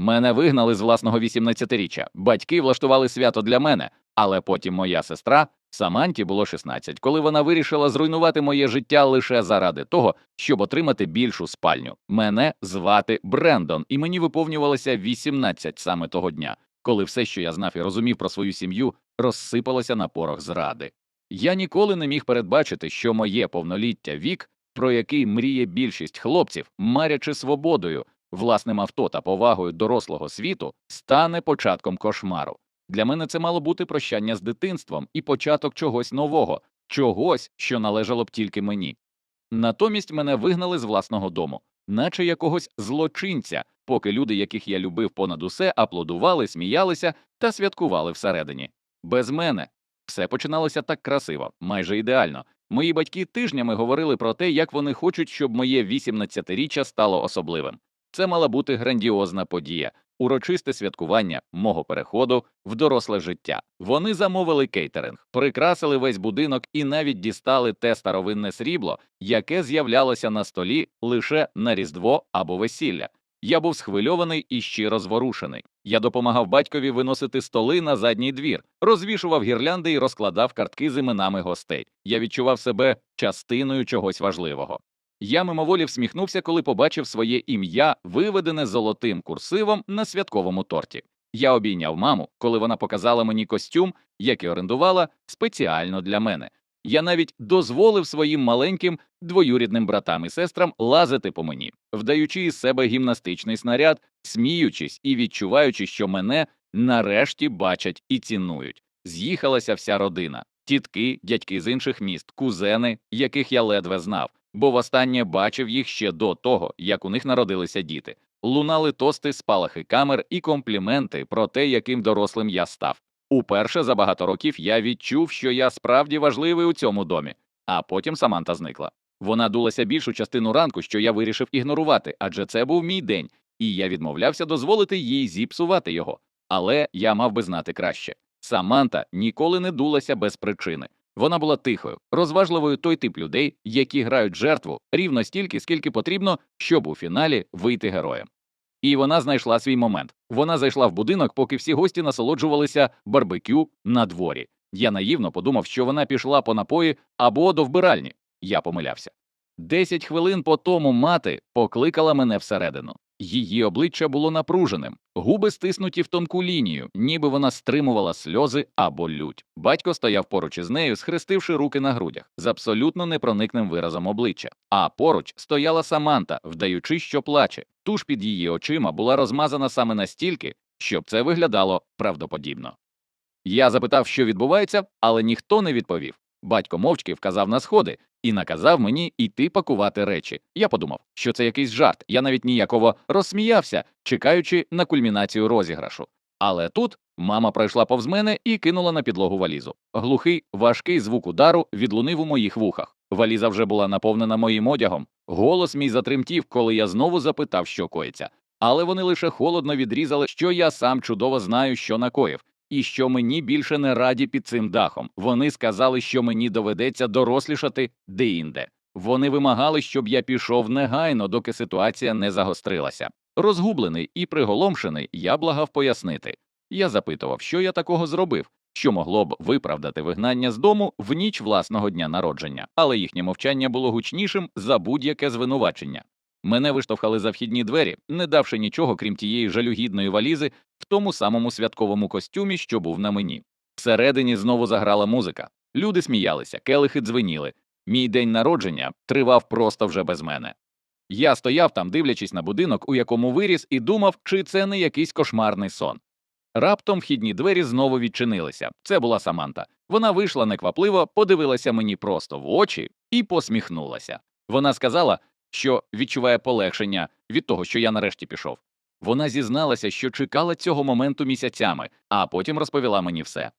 Мене вигнали з власного 18-річчя. Батьки влаштували свято для мене, але потім моя сестра Саманті було 16, коли вона вирішила зруйнувати моє життя лише заради того, щоб отримати більшу спальню. Мене звати Брендон, і мені виповнювалося 18 саме того дня, коли все, що я знав і розумів про свою сім'ю, розсипалося на порох зради. Я ніколи не міг передбачити, що моє повноліття вік, про який мріє більшість хлопців, марячи свободою, власним авто та повагою дорослого світу, стане початком кошмару. Для мене це мало бути прощання з дитинством і початок чогось нового, чогось, що належало б тільки мені. Натомість мене вигнали з власного дому, наче якогось злочинця, поки люди, яких я любив понад усе, аплодували, сміялися та святкували всередині. Без мене все починалося так красиво, майже ідеально. Мої батьки тижнями говорили про те, як вони хочуть, щоб моє 18-річчя стало особливим. Це мала бути грандіозна подія, урочисте святкування мого переходу в доросле життя. Вони замовили кейтеринг, прикрасили весь будинок і навіть дістали те старовинне срібло, яке з'являлося на столі лише на різдво або весілля. Я був схвильований і щиро зворушений. Я допомагав батькові виносити столи на задній двір, розвішував гірлянди і розкладав картки з іменами гостей. Я відчував себе частиною чогось важливого. Я мимоволі всміхнувся, коли побачив своє ім'я, виведене золотим курсивом на святковому торті. Я обійняв маму, коли вона показала мені костюм, який орендувала спеціально для мене. Я навіть дозволив своїм маленьким двоюрідним братам і сестрам лазити по мені, вдаючи із себе гімнастичний снаряд, сміючись і відчуваючи, що мене нарешті бачать і цінують. З'їхалася вся родина, тітки, дядьки з інших міст, кузени, яких я ледве знав, бо востаннє бачив їх ще до того, як у них народилися діти. Лунали тости, спалахи камер і компліменти про те, яким дорослим я став. Уперше за багато років я відчув, що я справді важливий у цьому домі, а потім Саманта зникла. Вона дулася більшу частину ранку, що я вирішив ігнорувати, адже це був мій день, і я відмовлявся дозволити їй зіпсувати його. Але я мав би знати краще. Саманта ніколи не дулася без причини. Вона була тихою, розважливою той тип людей, які грають жертву рівно стільки, скільки потрібно, щоб у фіналі вийти героєм. І вона знайшла свій момент. Вона зайшла в будинок, поки всі гості насолоджувалися барбекю на дворі. Я наївно подумав, що вона пішла по напої або до вбиральні. Я помилявся. Десять хвилин по тому мати покликала мене всередину. Її обличчя було напруженим, губи стиснуті в тонку лінію, ніби вона стримувала сльози або лють. Батько стояв поруч із нею, схрестивши руки на грудях, з абсолютно непроникним виразом обличчя. А поруч стояла Саманта, вдаючи, що плаче. Туш під її очима була розмазана саме настільки, щоб це виглядало правдоподібно. Я запитав, що відбувається, але ніхто не відповів. Батько мовчки вказав на сходи і наказав мені йти пакувати речі. Я подумав, що це якийсь жарт. Я навіть ніяково розсміявся, чекаючи на кульмінацію розіграшу. Але тут мама пройшла повз мене і кинула на підлогу валізу. Глухий, важкий звук удару відлунив у моїх вухах. Валіза вже була наповнена моїм одягом. Голос мій затремтів, коли я знову запитав, що коїться. Але вони лише холодно відрізали, що я сам чудово знаю, що накоїв і що мені більше не раді під цим дахом. Вони сказали, що мені доведеться дорослішати деінде. Вони вимагали, щоб я пішов негайно, доки ситуація не загострилася. Розгублений і приголомшений, я благав пояснити. Я запитував, що я такого зробив, що могло б виправдати вигнання з дому в ніч власного дня народження, але їхнє мовчання було гучнішим за будь-яке звинувачення. Мене виштовхали за вхідні двері, не давши нічого, крім тієї жалюгідної валізи, в тому самому святковому костюмі, що був на мені. Всередині знову заграла музика. Люди сміялися, келихи дзвеніли. Мій день народження тривав просто вже без мене. Я стояв там, дивлячись на будинок, у якому виріс, і думав, чи це не якийсь кошмарний сон. Раптом вхідні двері знову відчинилися. Це була Саманта. Вона вийшла неквапливо, подивилася мені просто в очі і посміхнулася. Вона сказала, що відчуває полегшення від того, що я нарешті пішов. Вона зізналася, що чекала цього моменту місяцями, а потім розповіла мені все.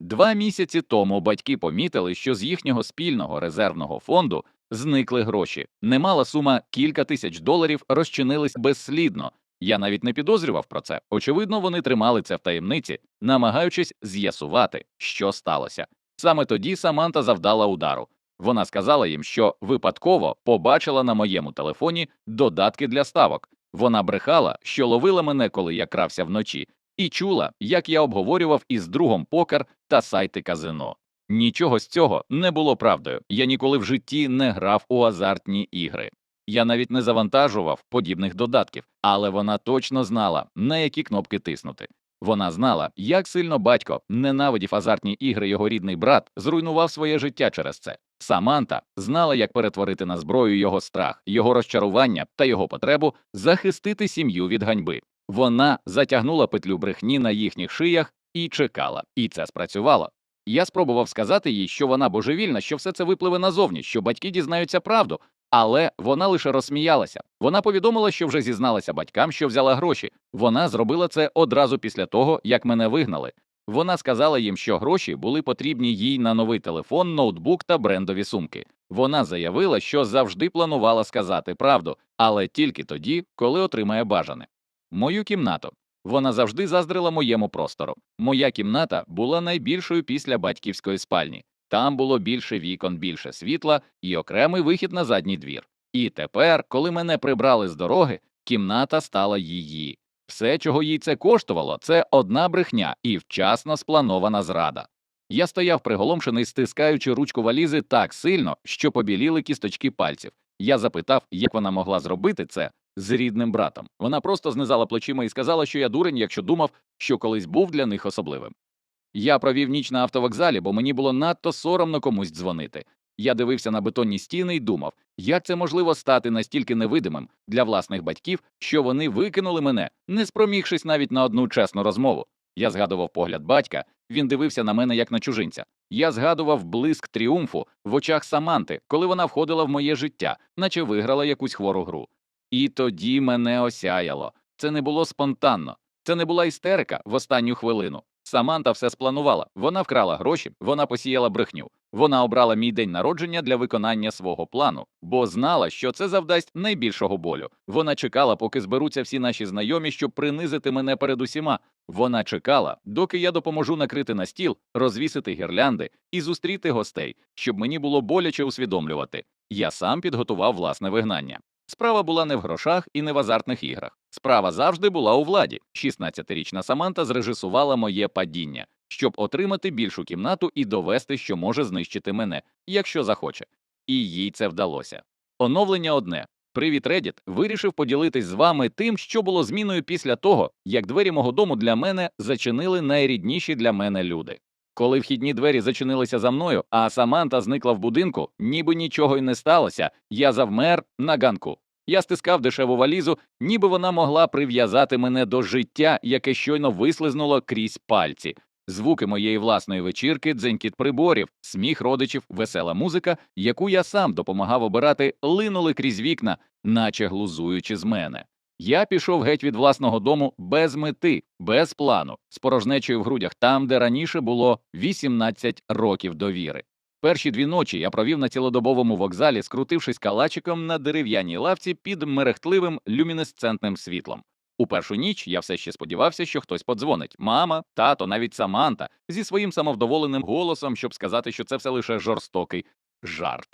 Два місяці тому батьки помітили, що з їхнього спільного резервного фонду зникли гроші. Немала сума кілька тисяч доларів розчинились безслідно. Я навіть не підозрював про це. Очевидно, вони тримали це в таємниці, намагаючись з'ясувати, що сталося. Саме тоді Саманта завдала удару. Вона сказала їм, що випадково побачила на моєму телефоні додатки для ставок, Вона брехала, що ловила мене, коли я крався вночі, і чула, як я обговорював із другом покер та сайти казино. Нічого з цього не було правдою. Я ніколи в житті не грав у азартні ігри. Я навіть не завантажував подібних додатків, але вона точно знала, на які кнопки тиснути. Вона знала, як сильно батько ненавидів азартні ігри його рідний брат, зруйнував своє життя через це. Саманта знала, як перетворити на зброю його страх, його розчарування та його потребу захистити сім'ю від ганьби. Вона затягнула петлю брехні на їхніх шиях і чекала, і це спрацювало. Я спробував сказати їй, що вона божевільна, що все це випливе назовні, що батьки дізнаються правду, але вона лише розсміялася. Вона повідомила, що вже зізналася батькам, що взяла гроші. Вона зробила це одразу після того, як мене вигнали. Вона сказала їм, що гроші були потрібні їй на новий телефон, ноутбук та брендові сумки. Вона заявила, що завжди планувала сказати правду, але тільки тоді, коли отримає бажане. Мою кімнату. Вона завжди заздрила моєму простору. Моя кімната була найбільшою після батьківської спальні. Там було більше вікон, більше світла і окремий вихід на задній двір. І тепер, коли мене прибрали з дороги, кімната стала її. Все, чого їй це коштувало, це одна брехня і вчасно спланована зрада. Я стояв приголомшений, стискаючи ручку валізи так сильно, що побіліли кісточки пальців. Я запитав, як вона могла зробити це з рідним братом. Вона просто знизала плечима і сказала, що я дурень, якщо думав, що колись був для них особливим. Я провів ніч на автовокзалі, бо мені було надто соромно комусь дзвонити. Я дивився на бетонні стіни і думав, як це можливо стати настільки невидимим для власних батьків, що вони викинули мене, не спромігшись навіть на одну чесну розмову. Я згадував погляд батька, він дивився на мене як на чужинця. Я згадував блиск тріумфу в очах Саманти, коли вона входила в моє життя, наче виграла якусь хвору гру. І тоді мене осяяло. Це не було спонтанно, це не була істерика в останню хвилину. Саманта все спланувала. Вона вкрала гроші, вона посіяла брехню. Вона обрала мій день народження для виконання свого плану, бо знала, що це завдасть найбільшого болю. Вона чекала, поки зберуться всі наші знайомі, щоб принизити мене перед усіма. Вона чекала, доки я допоможу накрити на стіл, розвісити гірлянди і зустріти гостей, щоб мені було боляче усвідомлювати. Я сам підготував власне вигнання. Справа була не в грошах і не в азартних іграх. Справа завжди була у владі. 16-річна Саманта зрежисувала моє падіння, щоб отримати більшу кімнату і довести, що може знищити мене, якщо захоче. І їй це вдалося. Оновлення одне. Привіт, Reddit вирішив поділитись з вами тим, що було зміною після того, як двері мого дому для мене зачинили найрідніші для мене люди. Коли вхідні двері зачинилися за мною, а Саманта зникла в будинку, ніби нічого й не сталося, я завмер на ганку. Я стискав дешеву валізу, ніби вона могла прив'язати мене до життя, яке щойно вислизнуло крізь пальці. Звуки моєї власної вечірки, дзенькіт приборів, сміх родичів, весела музика, яку я сам допомагав обирати, линули крізь вікна, наче глузуючи з мене. Я пішов геть від власного дому без мети, без плану, з порожнечою в грудях, там, де раніше було 18 років довіри. Перші дві ночі я провів на цілодобовому вокзалі, скрутившись калачиком на дерев'яній лавці під мерехтливим люмінесцентним світлом. У першу ніч я все ще сподівався, що хтось подзвонить мама, тато, навіть Саманта, зі своїм самовдоволеним голосом, щоб сказати, що це все лише жорстокий жарт.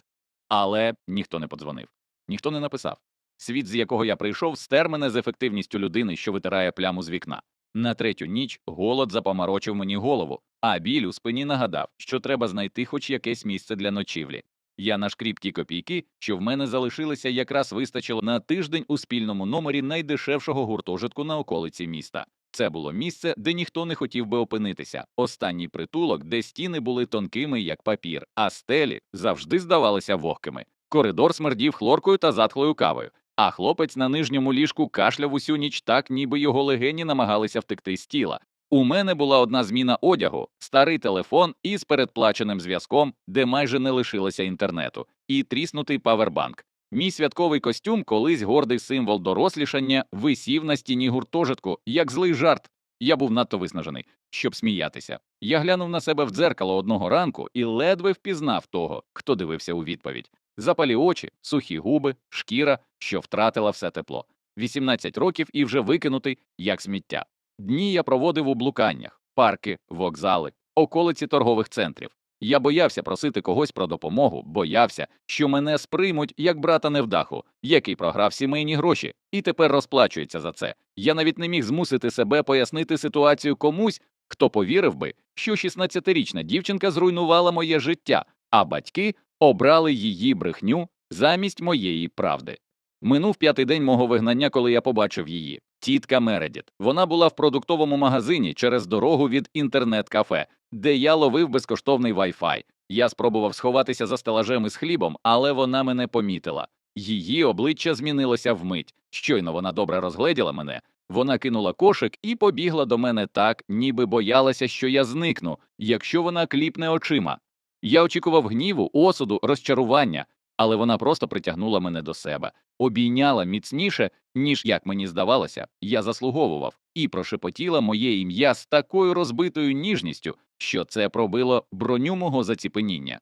Але ніхто не подзвонив, ніхто не написав. Світ, з якого я прийшов, стер мене з ефективністю людини, що витирає пляму з вікна. На третю ніч голод запоморочив мені голову, а біль у спині нагадав, що треба знайти хоч якесь місце для ночівлі. Я нашкріп ті копійки, що в мене залишилися, якраз вистачило на тиждень у спільному номері найдешевшого гуртожитку на околиці міста. Це було місце, де ніхто не хотів би опинитися. Останній притулок, де стіни були тонкими, як папір, а стелі завжди здавалися вогкими. Коридор смердів хлоркою та затхлою кавою. А хлопець на нижньому ліжку кашляв усю ніч так, ніби його легені намагалися втекти з тіла. У мене була одна зміна одягу, старий телефон із передплаченим зв'язком, де майже не лишилося інтернету, і тріснутий павербанк. Мій святковий костюм, колись гордий символ дорослішання, висів на стіні гуртожитку, як злий жарт. Я був надто виснажений, щоб сміятися. Я глянув на себе в дзеркало одного ранку і ледве впізнав того, хто дивився у відповідь. Запалі очі, сухі губи, шкіра, що втратила все тепло. 18 років і вже викинутий, як сміття. Дні я проводив у блуканнях, парки, вокзали, околиці торгових центрів. Я боявся просити когось про допомогу, боявся, що мене сприймуть як брата невдаху, який програв сімейні гроші, і тепер розплачується за це. Я навіть не міг змусити себе пояснити ситуацію комусь, хто повірив би, що 16-річна дівчинка зруйнувала моє життя, а батьки обрали її брехню замість моєї правди. Минув п'ятий день мого вигнання, коли я побачив її. Тітка Мередіт. Вона була в продуктовому магазині через дорогу від інтернет-кафе, де я ловив безкоштовний Wi-Fi. Я спробував сховатися за стелажем із хлібом, але вона мене помітила. Її обличчя змінилося вмить. Щойно вона добре розгледіла мене. Вона кинула кошик і побігла до мене так, ніби боялася, що я зникну, якщо вона кліпне очима. Я очікував гніву, осуду, розчарування, але вона просто притягнула мене до себе, обійняла міцніше, ніж як мені здавалося, я заслуговував, і прошепотіла моє ім'я з такою розбитою ніжністю, що це пробило броню мого заціпеніння.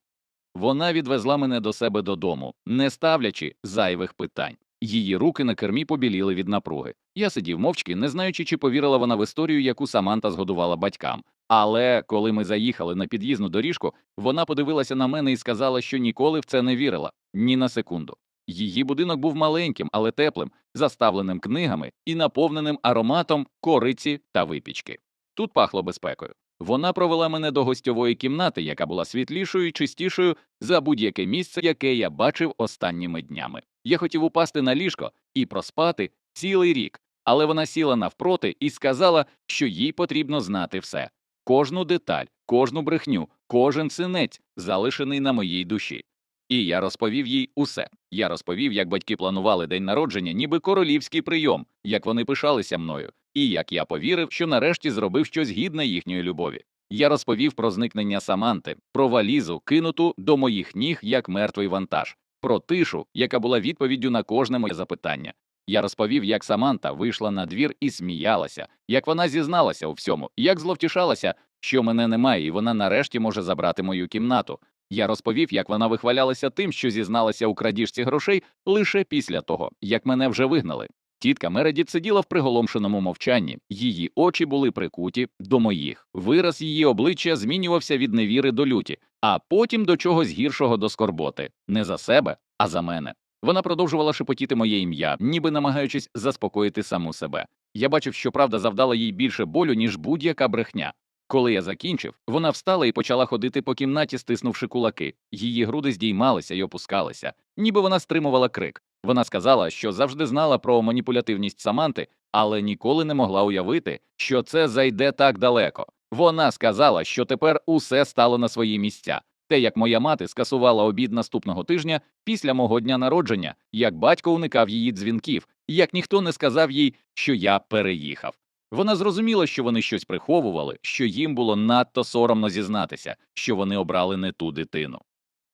Вона відвезла мене до себе додому, не ставлячи зайвих питань. Її руки на кермі побіліли від напруги. Я сидів мовчки, не знаючи, чи повірила вона в історію, яку Саманта згодувала батькам. Але коли ми заїхали на під'їзну доріжку, вона подивилася на мене і сказала, що ніколи в це не вірила ні на секунду. Її будинок був маленьким, але теплим, заставленим книгами і наповненим ароматом кориці та випічки. Тут пахло безпекою. Вона провела мене до гостьової кімнати, яка була світлішою і чистішою за будь-яке місце, яке я бачив останніми днями. Я хотів упасти на ліжко і проспати цілий рік, але вона сіла навпроти і сказала, що їй потрібно знати все кожну деталь, кожну брехню, кожен синець, залишений на моїй душі. І я розповів їй усе. Я розповів, як батьки планували день народження, ніби королівський прийом, як вони пишалися мною, і як я повірив, що нарешті зробив щось гідне їхньої любові. Я розповів про зникнення Саманти, про валізу, кинуту до моїх ніг як мертвий вантаж, про тишу, яка була відповіддю на кожне моє запитання. Я розповів, як Саманта вийшла на двір і сміялася, як вона зізналася у всьому, як зловтішалася, що мене немає, і вона нарешті може забрати мою кімнату. Я розповів, як вона вихвалялася тим, що зізналася у крадіжці грошей лише після того, як мене вже вигнали. Тітка Мередіт сиділа в приголомшеному мовчанні, її очі були прикуті до моїх. Вираз її обличчя змінювався від невіри до люті, а потім до чогось гіршого до скорботи не за себе, а за мене. Вона продовжувала шепотіти моє ім'я, ніби намагаючись заспокоїти саму себе. Я бачив, що правда завдала їй більше болю, ніж будь-яка брехня. Коли я закінчив, вона встала і почала ходити по кімнаті, стиснувши кулаки. Її груди здіймалися й опускалися, ніби вона стримувала крик. Вона сказала, що завжди знала про маніпулятивність Саманти, але ніколи не могла уявити, що це зайде так далеко. Вона сказала, що тепер усе стало на свої місця. Те, як моя мати скасувала обід наступного тижня після мого дня народження, як батько уникав її дзвінків, як ніхто не сказав їй, що я переїхав. Вона зрозуміла, що вони щось приховували, що їм було надто соромно зізнатися, що вони обрали не ту дитину.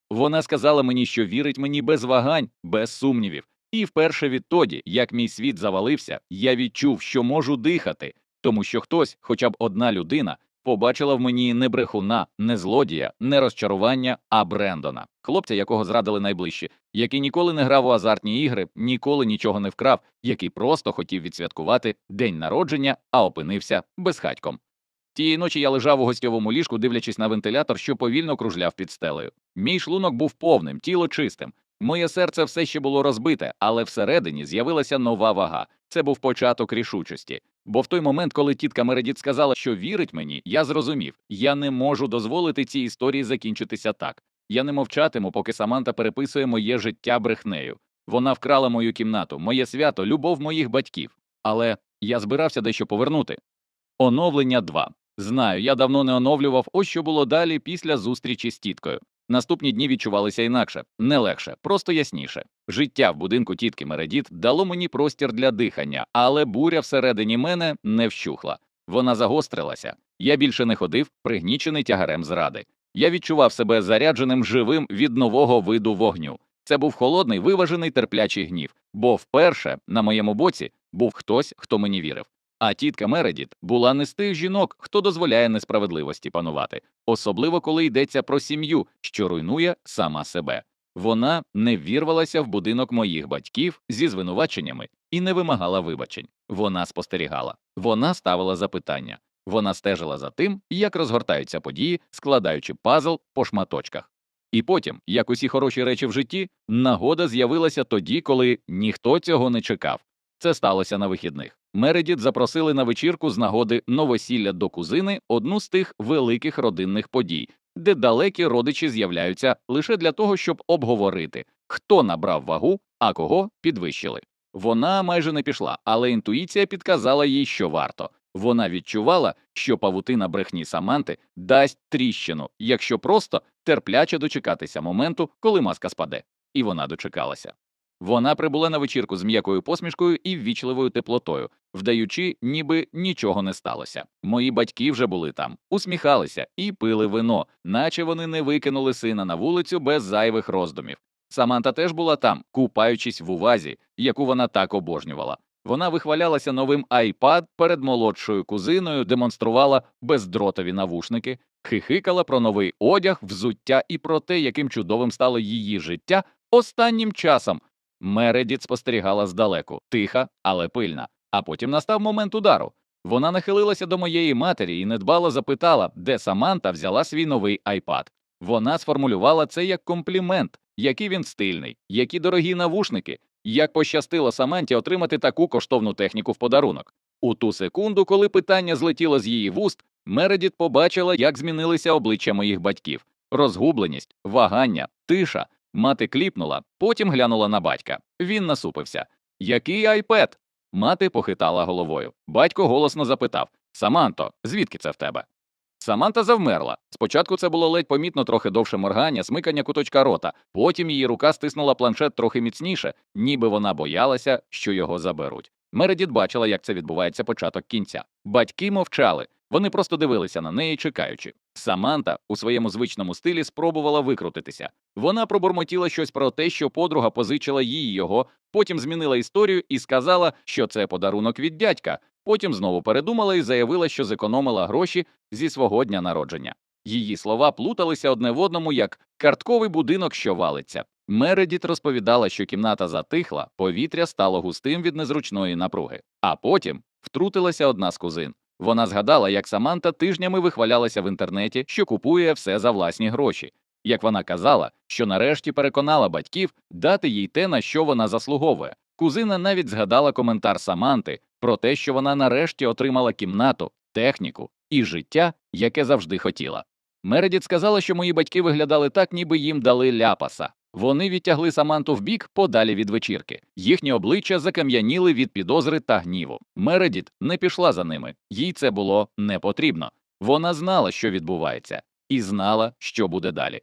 Вона сказала мені, що вірить мені без вагань, без сумнівів, і вперше відтоді, як мій світ завалився, я відчув, що можу дихати, тому що хтось, хоча б одна людина, побачила в мені не брехуна, не злодія, не розчарування, а Брендона, хлопця, якого зрадили найближчі, який ніколи не грав у азартні ігри, ніколи нічого не вкрав, який просто хотів відсвяткувати день народження, а опинився безхатьком. Тієї ночі я лежав у гостьовому ліжку, дивлячись на вентилятор, що повільно кружляв під стелею. Мій шлунок був повним, тіло чистим. Моє серце все ще було розбите, але всередині з'явилася нова вага. Це був початок рішучості. Бо в той момент, коли тітка Мередіт сказала, що вірить мені, я зрозумів, я не можу дозволити цій історії закінчитися так. Я не мовчатиму, поки Саманта переписує моє життя брехнею. Вона вкрала мою кімнату, моє свято, любов моїх батьків. Але я збирався дещо повернути. Оновлення 2. Знаю, я давно не оновлював, ось що було далі після зустрічі з тіткою. Наступні дні відчувалися інакше, не легше, просто ясніше. Життя в будинку тітки Мередіт дало мені простір для дихання, але буря всередині мене не вщухла. Вона загострилася. Я більше не ходив, пригнічений тягарем зради. Я відчував себе зарядженим живим від нового виду вогню. Це був холодний, виважений, терплячий гнів, бо вперше на моєму боці був хтось, хто мені вірив. А тітка Мередіт була не з тих жінок, хто дозволяє несправедливості панувати, особливо коли йдеться про сім'ю, що руйнує сама себе. Вона не ввірвалася в будинок моїх батьків зі звинуваченнями і не вимагала вибачень. Вона спостерігала, вона ставила запитання, Вона стежила за тим, як розгортаються події, складаючи пазл по шматочках. І потім, як усі хороші речі в житті, нагода з'явилася тоді, коли ніхто цього не чекав. Це сталося на вихідних. Мередіт запросили на вечірку з нагоди новосілля до кузини одну з тих великих родинних подій, де далекі родичі з'являються лише для того, щоб обговорити, хто набрав вагу, а кого підвищили. Вона майже не пішла, але інтуїція підказала їй, що варто. Вона відчувала, що павутина брехні Саманти дасть тріщину, якщо просто терпляче дочекатися моменту, коли маска спаде. І вона дочекалася. Вона прибула на вечірку з м'якою посмішкою і ввічливою теплотою, вдаючи, ніби нічого не сталося. Мої батьки вже були там, усміхалися і пили вино, наче вони не викинули сина на вулицю без зайвих роздумів. Саманта теж була там, купаючись в увазі, яку вона так обожнювала. Вона вихвалялася новим iPad перед молодшою кузиною, демонструвала бездротові навушники, хихикала про новий одяг, взуття і про те, яким чудовим стало її життя останнім часом. Мередіт спостерігала здалеку, тиха, але пильна. А потім настав момент удару. Вона нахилилася до моєї матері і недбало запитала, де Саманта взяла свій новий iPad. Вона сформулювала це як комплімент, який він стильний, які дорогі навушники, як пощастило Саманті отримати таку коштовну техніку в подарунок. У ту секунду, коли питання злетіло з її вуст, Мередіт побачила, як змінилися обличчя моїх батьків: розгубленість, вагання, тиша. Мати кліпнула, потім глянула на батька. Він насупився. Який айпед? Мати похитала головою. Батько голосно запитав Саманто, звідки це в тебе? Саманта завмерла. Спочатку це було ледь помітно трохи довше моргання, смикання куточка рота, потім її рука стиснула планшет трохи міцніше, ніби вона боялася, що його заберуть. Мередіт бачила, як це відбувається початок кінця. Батьки мовчали, вони просто дивилися на неї, чекаючи. Саманта у своєму звичному стилі спробувала викрутитися. Вона пробурмотіла щось про те, що подруга позичила їй його, потім змінила історію і сказала, що це подарунок від дядька. Потім знову передумала і заявила, що зекономила гроші зі свого дня народження. Її слова плуталися одне в одному, як картковий будинок, що валиться. Мередіт розповідала, що кімната затихла, повітря стало густим від незручної напруги. А потім втрутилася одна з кузин. Вона згадала, як Саманта тижнями вихвалялася в інтернеті, що купує все за власні гроші. Як вона казала, що нарешті переконала батьків дати їй те, на що вона заслуговує. Кузина навіть згадала коментар Саманти про те, що вона нарешті отримала кімнату, техніку і життя, яке завжди хотіла. Мередіт сказала, що мої батьки виглядали так, ніби їм дали ляпаса. Вони відтягли Саманту вбік подалі від вечірки. Їхні обличчя закам'яніли від підозри та гніву. Мередіт не пішла за ними, їй це було не потрібно. Вона знала, що відбувається, і знала, що буде далі.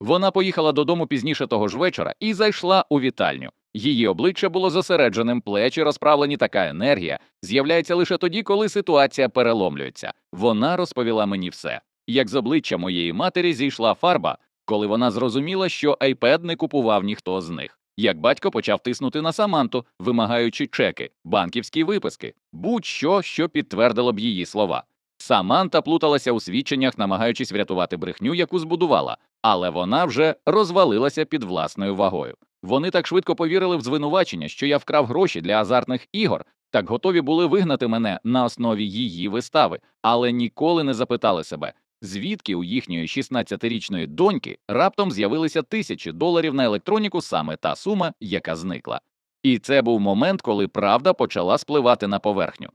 Вона поїхала додому пізніше того ж вечора і зайшла у вітальню. Її обличчя було зосередженим, плечі розправлені, така енергія з'являється лише тоді, коли ситуація переломлюється. Вона розповіла мені все. Як з обличчя моєї матері зійшла фарба, коли вона зрозуміла, що iPad не купував ніхто з них. Як батько почав тиснути на Саманту, вимагаючи чеки, банківські виписки, будь-що, що підтвердило б її слова. Саманта плуталася у свідченнях, намагаючись врятувати брехню, яку збудувала, але вона вже розвалилася під власною вагою. Вони так швидко повірили в звинувачення, що я вкрав гроші для азартних ігор, так готові були вигнати мене на основі її вистави, але ніколи не запитали себе, звідки у їхньої 16-річної доньки раптом з'явилися тисячі доларів на електроніку, саме та сума, яка зникла. І це був момент, коли правда почала спливати на поверхню.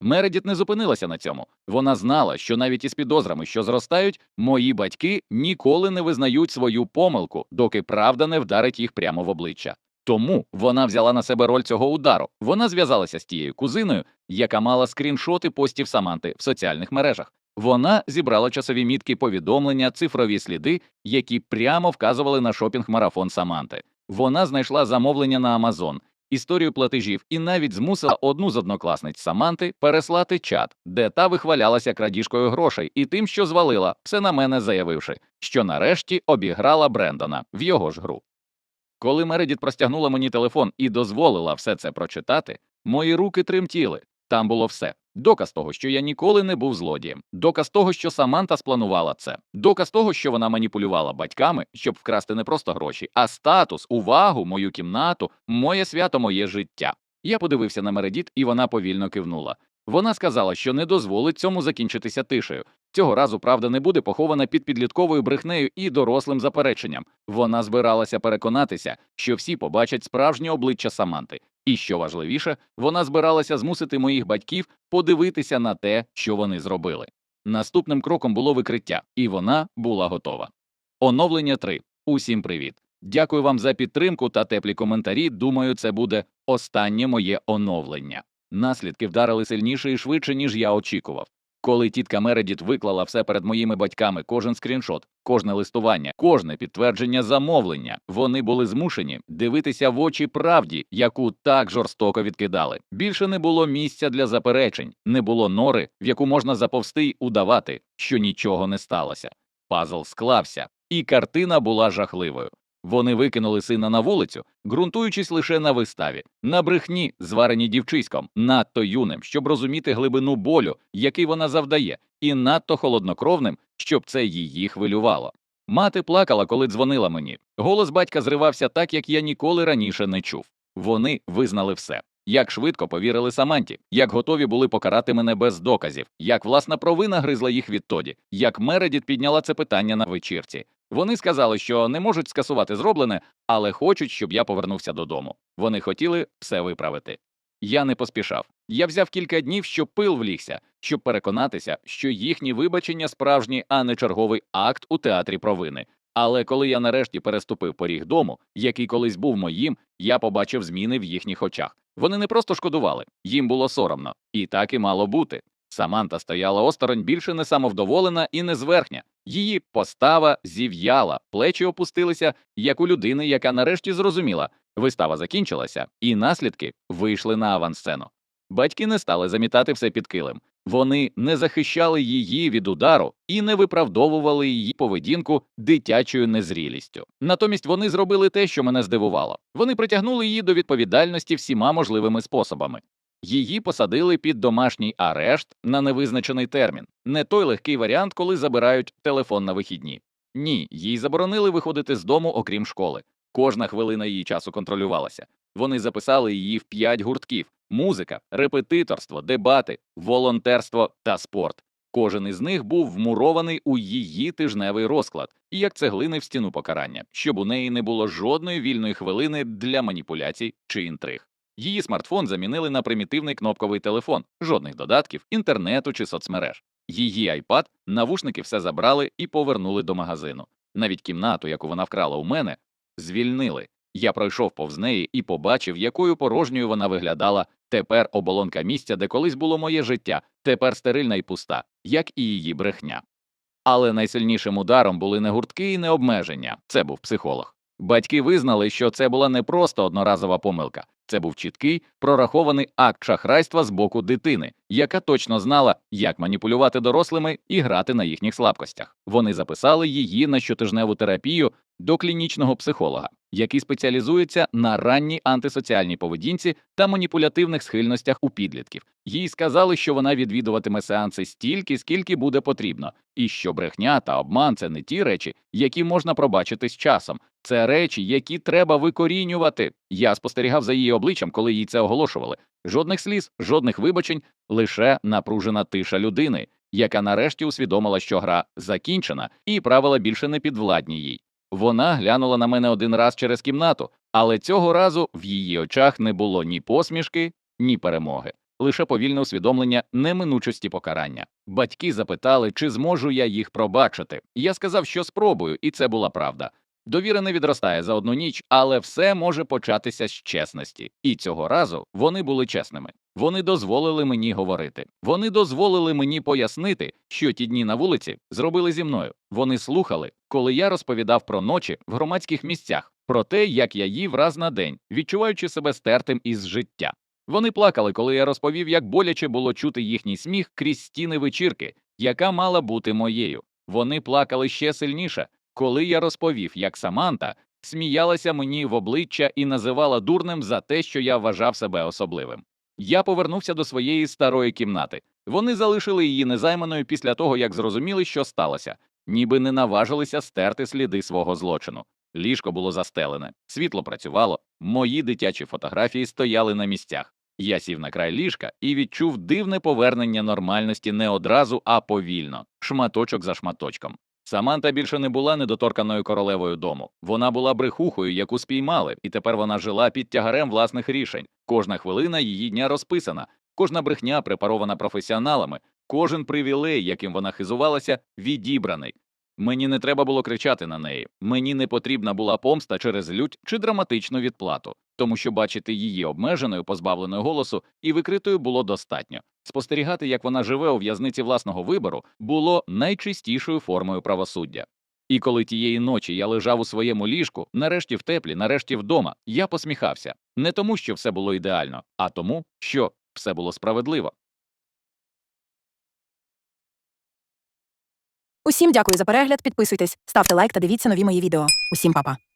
Мередіт не зупинилася на цьому. Вона знала, що навіть із підозрами, що зростають, мої батьки ніколи не визнають свою помилку, доки правда не вдарить їх прямо в обличчя. Тому вона взяла на себе роль цього удару. Вона зв'язалася з тією кузиною, яка мала скріншоти постів Саманти в соціальних мережах. Вона зібрала часові мітки повідомлення, цифрові сліди, які прямо вказували на шопінг-марафон Саманти. Вона знайшла замовлення на Амазон, історію платежів і навіть змусила одну з однокласниць Саманти переслати чат, де та вихвалялася крадіжкою грошей і тим, що звалила, все на мене заявивши, що нарешті обіграла Брендона в його ж гру. Коли Мередіт простягнула мені телефон і дозволила все це прочитати, мої руки тремтіли. Там було все. Доказ того, що я ніколи не був злодієм, доказ того, що Саманта спланувала це, доказ того, що вона маніпулювала батьками, щоб вкрасти не просто гроші, а статус, увагу, мою кімнату, моє свято, моє життя. Я подивився на Мередіт, і вона повільно кивнула. Вона сказала, що не дозволить цьому закінчитися тишею. Цього разу правда не буде похована під підлітковою брехнею і дорослим запереченням. Вона збиралася переконатися, що всі побачать справжнє обличчя Саманти. І що важливіше, вона збиралася змусити моїх батьків подивитися на те, що вони зробили. Наступним кроком було викриття, і вона була готова. Оновлення 3. Усім привіт. Дякую вам за підтримку та теплі коментарі. Думаю, це буде останнє моє оновлення. Наслідки вдарили сильніше і швидше, ніж я очікував. Коли тітка Мередіт виклала все перед моїми батьками, кожен скріншот, кожне листування, кожне підтвердження замовлення, вони були змушені дивитися в очі правді, яку так жорстоко відкидали. Більше не було місця для заперечень, не було нори, в яку можна заповсти й удавати, що нічого не сталося. Пазл склався, і картина була жахливою. Вони викинули сина на вулицю, ґрунтуючись лише на виставі, на брехні, зварені дівчиськом, надто юним, щоб розуміти глибину болю, який вона завдає, і надто холоднокровним, щоб це її хвилювало. Мати плакала, коли дзвонила мені. Голос батька зривався так, як я ніколи раніше не чув. Вони визнали все. Як швидко повірили Саманті, як готові були покарати мене без доказів, як власна провина гризла їх відтоді, як Мередіт підняла це питання на вечірці. Вони сказали, що не можуть скасувати зроблене, але хочуть, щоб я повернувся додому. Вони хотіли все виправити. Я не поспішав. Я взяв кілька днів, щоб пил влігся, щоб переконатися, що їхні вибачення справжні, а не черговий акт у театрі провини. Але коли я нарешті переступив поріг дому, який колись був моїм, я побачив зміни в їхніх очах. Вони не просто шкодували, їм було соромно, і так і мало бути. Саманта стояла осторонь більше не самовдоволена і не зверхня. Її постава зів'яла, плечі опустилися, як у людини, яка нарешті зрозуміла, вистава закінчилася, і наслідки вийшли на авансцену. Батьки не стали замітати все під килим. Вони не захищали її від удару і не виправдовували її поведінку дитячою незрілістю. Натомість вони зробили те, що мене здивувало. Вони притягнули її до відповідальності всіма можливими способами. Її посадили під домашній арешт на невизначений термін, не той легкий варіант, коли забирають телефон на вихідні. Ні, їй заборонили виходити з дому, окрім школи. Кожна хвилина її часу контролювалася. Вони записали її в п'ять гуртків: музика, репетиторство, дебати, волонтерство та спорт. Кожен із них був вмурований у її тижневий розклад, і як цеглини в стіну покарання, щоб у неї не було жодної вільної хвилини для маніпуляцій чи інтриг. Її смартфон замінили на примітивний кнопковий телефон, жодних додатків, інтернету чи соцмереж. Її iPad, навушники все забрали і повернули до магазину. Навіть кімнату, яку вона вкрала у мене, звільнили. Я пройшов повз неї і побачив, якою порожньою вона виглядала. Тепер оболонка місця, де колись було моє життя, тепер стерильна і пуста, як і її брехня. Але найсильнішим ударом були не гуртки і не обмеження. Це був психолог. Батьки визнали, що це була не просто одноразова помилка, це був чіткий, прорахований акт шахрайства з боку дитини, яка точно знала, як маніпулювати дорослими і грати на їхніх слабкостях. Вони записали її на щотижневу терапію до клінічного психолога, який спеціалізується на ранній антисоціальній поведінці та маніпулятивних схильностях у підлітків. Їй сказали, що вона відвідуватиме сеанси стільки, скільки буде потрібно, і що брехня та обман це не ті речі, які можна пробачити з часом. Це речі, які треба викорінювати. Я спостерігав за її обличчям, коли їй це оголошували. Жодних сліз, жодних вибачень, лише напружена тиша людини, яка нарешті усвідомила, що гра закінчена, і правила більше не підвладні їй. Вона глянула на мене один раз через кімнату, але цього разу в її очах не було ні посмішки, ні перемоги, лише повільне усвідомлення неминучості покарання. Батьки запитали, чи зможу я їх пробачити. Я сказав, що спробую, і це була правда. Довіра не відростає за одну ніч, але все може початися з чесності. І цього разу вони були чесними. Вони дозволили мені говорити. Вони дозволили мені пояснити, що ті дні на вулиці зробили зі мною. Вони слухали, коли я розповідав про ночі в громадських місцях, про те, як я їв раз на день, відчуваючи себе стертим із життя. Вони плакали, коли я розповів, як боляче було чути їхній сміх крізь стіни вечірки, яка мала бути моєю. Вони плакали ще сильніше, коли я розповів, як Саманта сміялася мені в обличчя і називала дурним за те, що я вважав себе особливим. Я повернувся до своєї старої кімнати. Вони залишили її незайманою після того, як зрозуміли, що сталося, ніби не наважилися стерти сліди свого злочину. Ліжко було застелене, світло працювало, мої дитячі фотографії стояли на місцях. Я сів на край ліжка і відчув дивне повернення нормальності не одразу, а повільно, шматочок за шматочком. Саманта більше не була недоторканою королевою дому. Вона була брехухою, яку спіймали, і тепер вона жила під тягарем власних рішень. Кожна хвилина її дня розписана, кожна брехня препарована професіоналами, кожен привілей, яким вона хизувалася, відібраний. Мені не треба було кричати на неї. Мені не потрібна була помста через лють чи драматичну відплату, тому що бачити її обмеженою, позбавленою голосу і викритою було достатньо. Спостерігати, як вона живе у в'язниці власного вибору, було найчистішою формою правосуддя. І коли тієї ночі я лежав у своєму ліжку, нарешті в теплі, нарешті вдома, я посміхався не тому, що все було ідеально, а тому, що все було справедливо. Усім дякую за перегляд. Підписуйтесь, ставте лайк та дивіться нові мої відео. Усім па-па.